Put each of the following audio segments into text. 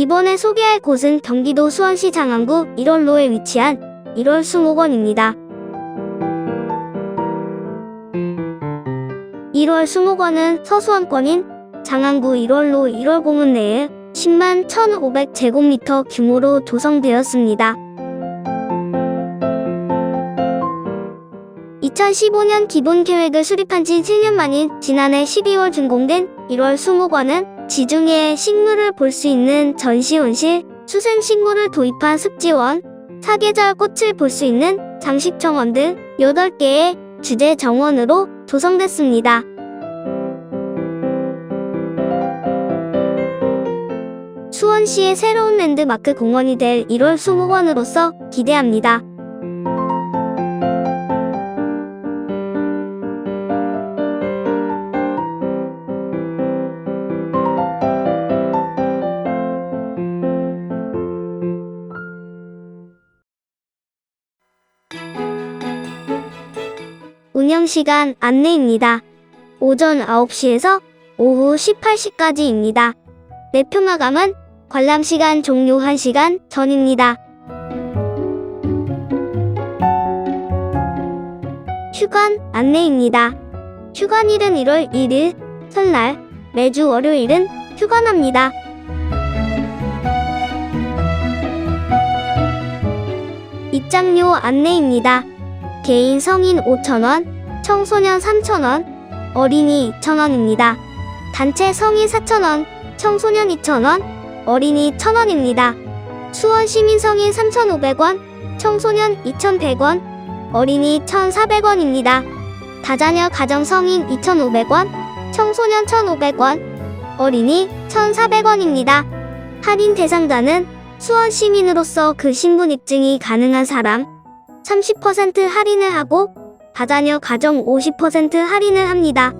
이번에 소개할 곳은 경기도 수원시 장안구 1월로에 위치한 1월 수목원입니다. 1월 수목원은 서수원권인 장안구 1월로 1월 공원 내에 10만 1,500제곱미터 규모로 조성되었습니다. 2015년 기본 계획을 수립한 지 7년 만인 지난해 12월 준공된 1월 수목원은 지중해 식물을 볼 수 있는 전시온실, 수생 식물을 도입한 습지원, 사계절 꽃을 볼 수 있는 장식정원 등 8개의 주제 정원으로 조성됐습니다. 수원시의 새로운 랜드마크 공원이 될 1월 수목원으로서 기대합니다. 운영시간 안내입니다. 오전 9시에서 오후 18시까지입니다. 매표 마감은 관람시간 종료 1시간 전입니다. 휴관 안내입니다. 휴관일은 1월 1일 설날, 매주 월요일은 휴관합니다. 입장료 안내입니다. 개인 성인 5,000원, 청소년 3,000원, 어린이 2,000원입니다. 단체 성인 4,000원, 청소년 2,000원, 어린이 1,000원입니다. 수원 시민 성인 3,500원, 청소년 2,100원, 어린이 1,400원입니다. 다자녀 가정 성인 2,500원, 청소년 1,500원, 어린이 1,400원입니다. 할인 대상자는 수원 시민으로서 그 신분 입증이 가능한 사람, 30% 할인을 하고 다자녀 가정 50% 할인을 합니다.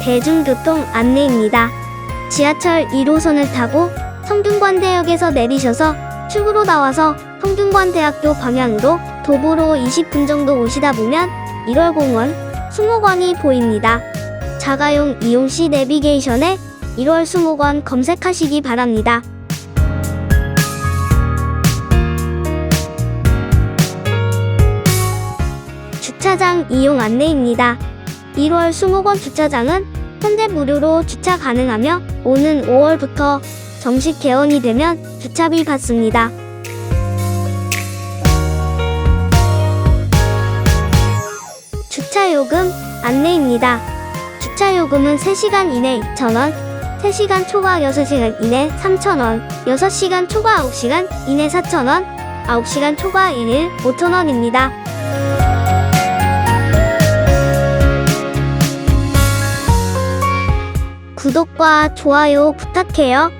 대중교통 안내입니다. 지하철 1호선을 타고 성균관대역에서 내리셔서 출구로 나와서 성균관대학교 방향으로 도보로 20분 정도 오시다 보면 1월 공원, 수목원이 보입니다. 자가용 이용 시 내비게이션에 1월 수목원 검색하시기 바랍니다. 주차장 이용 안내입니다. 1월 수목원 주차장은 현재 무료로 주차 가능하며 오는 5월부터 정식 개원이 되면 주차비 받습니다. 주차요금 안내입니다. 주차요금은 3시간 이내 2,000원, 3시간 초과 6시간 이내 3,000원, 6시간 초과 9시간 이내 4,000원, 9시간 초과 1일 5,000원입니다. 구독과 좋아요 부탁해요.